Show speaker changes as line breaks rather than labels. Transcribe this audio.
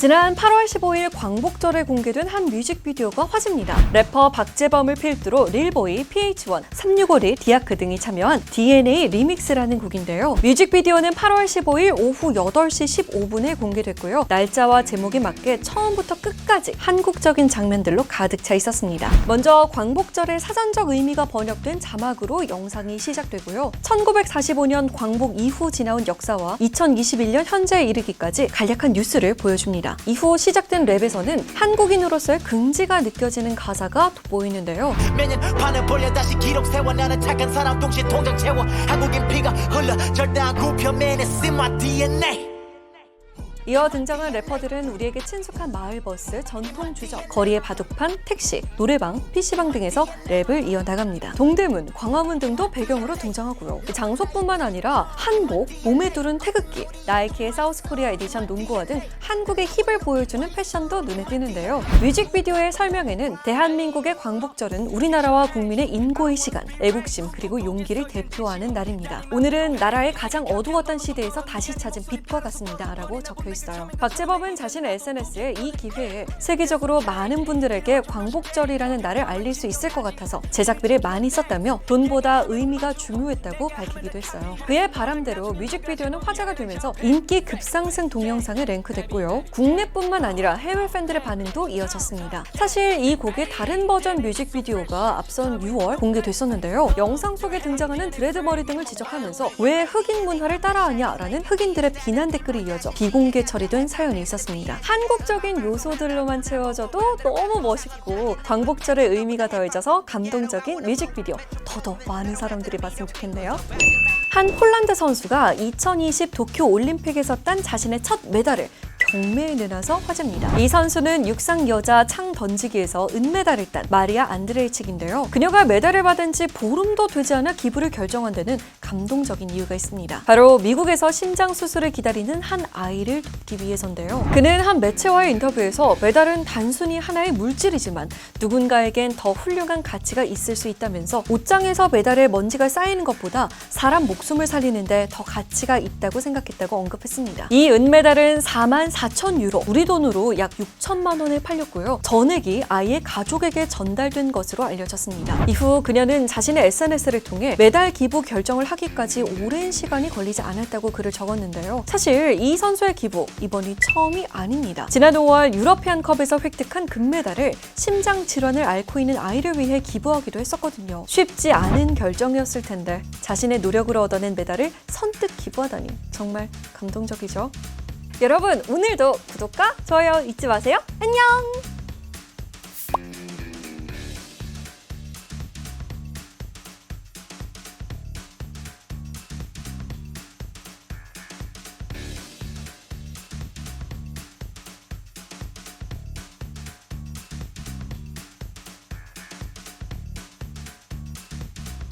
지난 8월 15일 광복절에 공개된 한 뮤직비디오가 화제입니다. 래퍼 박재범을 필두로 릴보이, PH1, 365리, 디아크 등이 참여한 DNA 리믹스라는 곡인데요. 뮤직비디오는 8월 15일 오후 8시 15분에 공개됐고요. 날짜와 제목에 맞게 처음부터 끝까지 한국적인 장면들로 가득 차 있었습니다. 먼저 광복절의 사전적 의미가 번역된 자막으로 영상이 시작되고요. 1945년 광복 이후 지나온 역사와 2021년 현재에 이르기까지 간략한 뉴스를 보여줍니다. 이후 시작된 랩에서는 한국인으로서의 긍지가 느껴지는 가사가 돋보이는데요.
매년 판을 벌려 다시 기록 세워 나는 착한 사람 동시 통장 채워 한국인 피가 흘러 절대 안 굽혀 in my DNA
이어 등장한 래퍼들은 우리에게 친숙한 마을버스, 전통 주점, 거리의 바둑판, 택시, 노래방, PC방 등에서 랩을 이어나갑니다. 동대문, 광화문 등도 배경으로 등장하고요. 장소뿐만 아니라 한복, 몸에 두른 태극기, 나이키의 사우스코리아 에디션 농구화 등 한국의 힙을 보여주는 패션도 눈에 띄는데요. 뮤직비디오의 설명에는 대한민국의 광복절은 우리나라와 국민의 인고의 시간, 애국심 그리고 용기를 대표하는 날입니다. 오늘은 나라의 가장 어두웠던 시대에서 다시 찾은 빛과 같습니다. 라고 적혀 있어요. 박재범은 자신의 SNS에 이 기회에 세계적으로 많은 분들에게 광복절이라는 날을 알릴 수 있을 것 같아서 제작비를 많이 썼다며 돈보다 의미가 중요했다고 밝히기도 했어요. 그의 바람대로 뮤직비디오는 화제가 되면서 인기 급상승 동영상에 랭크됐고요. 국내뿐만 아니라 해외 팬들의 반응도 이어졌습니다. 사실 이 곡의 다른 버전 뮤직비디오가 앞선 6월 공개됐었는데요. 영상 속에 등장하는 드레드 머리 등을 지적하면서 왜 흑인 문화를 따라하냐라는 흑인들의 비난 댓글이 이어져 비공개 처리된 사연이 있었습니다. 한국적인 요소들로만 채워져도 너무 멋있고 광복절의 의미가 더해져서 감동적인 뮤직비디오 더더 많은 사람들이 봤으면 좋겠네요. 한 폴란드 선수가 2020 도쿄 올림픽에서 딴 자신의 첫 메달을 경매에 내놔서 화제입니다. 이 선수는 육상 여자 창 던지기에서 은메달을 딴 마리아 안드레이칙인데요. 그녀가 메달을 받은 지 보름도 되지 않아 기부를 결정한 데는 감동적인 이유가 있습니다. 바로 미국에서 심장 수술을 기다리는 한 아이를 돕기 위해서인데요. 그는 한 매체와의 인터뷰에서 메달은 단순히 하나의 물질이지만 누군가에겐 더 훌륭한 가치가 있을 수 있다면서 옷장에서 메달에 먼지가 쌓이는 것보다 사람 목숨을 살리는데 더 가치가 있다고 생각했다고 언급했습니다. 이 은메달은 4만 4천 유로, 우리 돈으로 약 6천만 원에 팔렸고요. 전액이 아이의 가족에게 전달된 것으로 알려졌습니다. 이후 그녀는 자신의 SNS를 통해 메달 기부 결정을 하 기까지 오랜 시간이 걸리지 않았다고 글을 적었는데요. 사실 이 선수의 기부 이번이 처음이 아닙니다. 지난 5월 유러피안컵에서 획득한 금메달을 심장 질환을 앓고 있는 아이를 위해 기부하기도 했었거든요. 쉽지 않은 결정이었을 텐데 자신의 노력으로 얻어낸 메달을 선뜻 기부하다니 정말 감동적이죠. 여러분 오늘도 구독과 좋아요 잊지 마세요. 안녕.